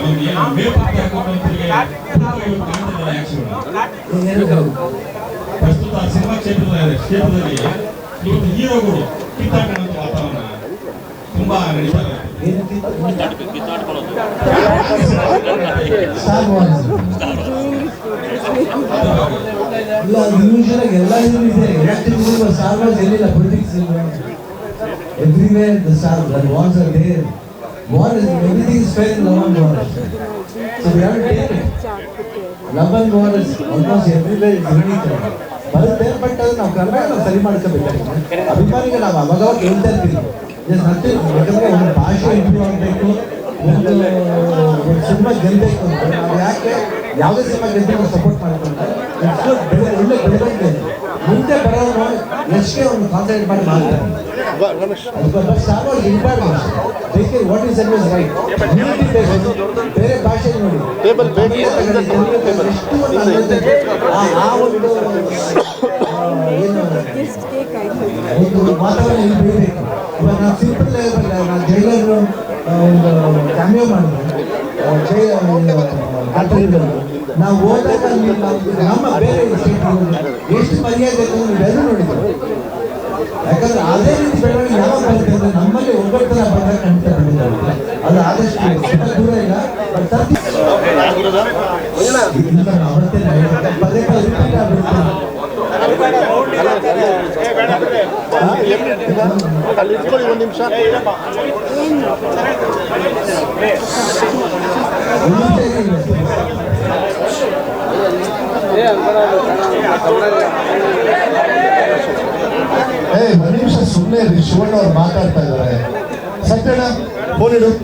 ಒಂದು ಏನು ಮೇಲ್ಪಂಕ್ತಿ ಹಾಕೊಂಡಂತರಿಗೆ ಕಾಣ್ತಿಲ್ಲ ಆಕ್ಷನ್ ಪ್ರಸ್ತುತ ಸಿನಿಮಾ ಕ್ಷೇತ್ರದ ಕ್ಷೇತ್ರದಲ್ಲಿ ಇವತ್ತು ಹೀರೋಗಳು ಕಿತ್ತಾಟಂತ ವಾತಾವರಣ ತುಂಬಾ ನಡೀತಾ ಇದೆ ಇಲ್ಲ ಯೂಶಲ್ ಆಗಿ ಎಲ್ಲ ಇದೆ electric star wars ಎಲ್ಲಿಲ್ಲ politics everywhere the star the wars are there war is everything is love and war is almost unique ಬರುತ್ತೆ ಬಟ್ ಅದು ನಾವು ನಾವು ಸರಿ ಮಾಡ್ಕೋಬೇಕಾಗಿದೆ ಅಭಿಮಾನಿಗೆ ನಾವು ಅವಾಗ ಹೇಳ್ತಾ ಇರ್ತೀವಿ. Nothing, ಯಾಕಂದ್ರೆ ಒಂದು ಭಾಷೆ ಇಂಪ್ರೂವ್ ಆಗಬೇಕು ಒಂದು ಸಿನಿಮಾ ಗೆಲ್ಲಬೇಕು ಅಂತ. ನಾವು ಯಾಕೆ ಯಾವುದೇ ಸಿನಿಮಾ ಗೆದ್ದು ಸಪೋರ್ಟ್ it's good, ಬೆಳೆ- ಒಳ್ಳೆ ಬೆಳವಣಿಗೆ. ಮುಂದೆ ಬರೋದು ಎಷ್ಟೇ ಒಂದು ಕಾನ್ಸಂಟ್ರೇಟ್ ಮಾಡಿ ಮಾಡ್ತಾರೆ. ವಾರ್ಸ್ ಬೇಕೆ ವಾಟ್ ಈಸ್ ಸರ್ವಿಸ್ ರೈಟ್ ಬೇರೆ ಬೇಕು. ಒಂದು ಅನ್ವಯಿಸುತ್ತೆ. ಆ- ಒಂದು ವಾತಾವರಣ ಇವಾಗ ನಾವು ಸಿಂಪಲ್ ನಾನು ಜೈಲರ್ ಒಂದು ಕ್ಯಾಮಿಯೋ ಮಾಡಿದ್ರೆ ಜೈಲರ್ ನಾವು ಹೋದಾಗ ನಮ್ಮ ಬೇರೆ ಎಷ್ಟು ಮರ್ಯಾದೆ ನೀವೆಲ್ಲರೂ ನೋಡಿದ್ರು ಯಾಕಂದ್ರೆ ಅದೇ ರೀತಿ ಬೆಳವಣಿಗೆ ಯಾವಾಗ ಬರುತ್ತೆ ಅಂದ್ರೆ ನಮ್ಮಲ್ಲಿ ಒಗ್ಗಟ್ಟನ ಬಂದಾಗ ಖಂಡಿತ ಬೆಳೀತಾರೆ ಅದು ಒಂದು ನಿಮಿಷ ಏ ಒಂದು ನಿಮಿಷ ಸುಮ್ಮನೆ ಶಿವಣ್ಣ ಅವ್ರು ಮಾತಾಡ್ತಾ ಇದ್ದಾರೆ. ಸತ್ಯಣ್ಣ Boleirão.